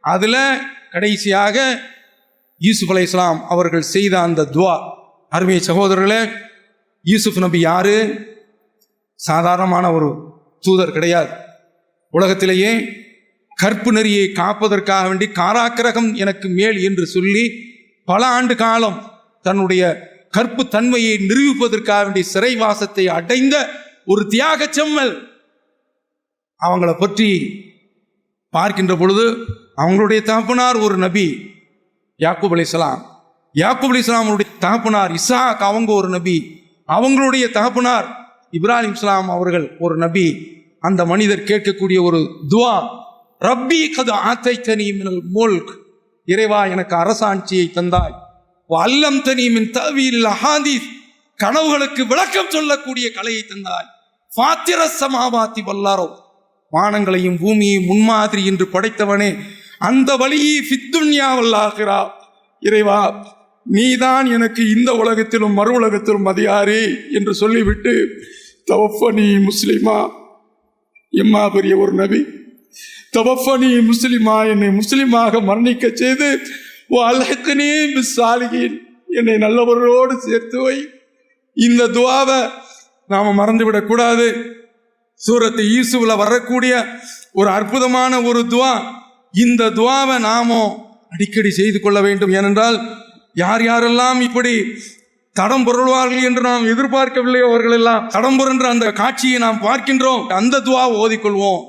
அதில் கடைசியாக யூசுப் அலை இஸ்லாம் அவர்கள் செய்த அந்த துவா. அருமை சகோதரர்களே யூசுப் நபி யாரு? சாதாரணமான ஒரு தூதர் கிடையாது. உலகத்திலேயே கற்பு நெறியை காப்பதற்காக வேண்டி காராக்கிரகம் எனக்கு மேல் என்று சொல்லி பல ஆண்டு காலம் தன்னுடைய கற்பு தன்மையை நிரூபிப்பதற்காக வேண்டிய சிறைவாசத்தை அடைந்த ஒரு தியாக செம்மல் அவங்கள பற்றி பார்க்கின்ற பொழுது அவங்களுடைய தகப்பனார் ஒரு நபி யாக்கூப் அலைஹிஸ்ஸலாம் யாக்கூப் அலைஹிஸ்ஸலாமுடைய தகப்பனார் இசாக் அவங்க ஒரு நபி அவங்களுடைய தகப்பனார் இப்ராஹிம் இஸ்லாம் அவர்கள் ஒரு நபி. அந்த மனிதர் கேட்கக்கூடிய ஒரு துவா ரப்பி கது ஆத்தை தனி மினல் முல்க் இறைவா எனக்கு அரசாட்சியை தந்தாய். அல்லம் தனி மின் தவியில் கனவுகளுக்கு விளக்கம் சொல்லக்கூடிய கலையை தந்தாய். ஃபாத்திர சமாபாத்தி வல்லாரோ. வானங்களையும் பூமியையும் முன்மாதிரி என்று படைத்தவனே. அந்த வழியை பித்துன்யாவல்லாகிறா இறைவா நீதான் எனக்கு இந்த உலகத்திலும் மறு உலகத்திலும் அதிகாரி என்று சொல்லிவிட்டு தவஃபனி முஸ்லிமா எம்மா பெரிய ஒரு நபி. தவஃபனி முஸ்லிமா என்னை முஸ்லிமாக மரணிக்க செய்து அலகனே பிஸ்ஸாலிகீன் என்னை நல்லவர்களோடு சேர்த்து வை. இந்த துவாவை நாம் மறந்துவிடக்கூடாது சூரத்து ஈசுவில் வரக்கூடிய ஒரு அற்புதமான ஒரு துவா. இந்த துவாவை நாமோ அடிக்கடி செய்து கொள்ள வேண்டும். ஏனென்றால் யார் யாரெல்லாம் இப்படி தடம் புரள்வார்கள் என்று நாம் எதிர்பார்க்கவில்லை அவர்கள் எல்லாம் தடம் புரன்ற அந்த காட்சியை நாம் பார்க்கின்றோம். அந்த துவாவை ஓதிக்கொள்வோம்.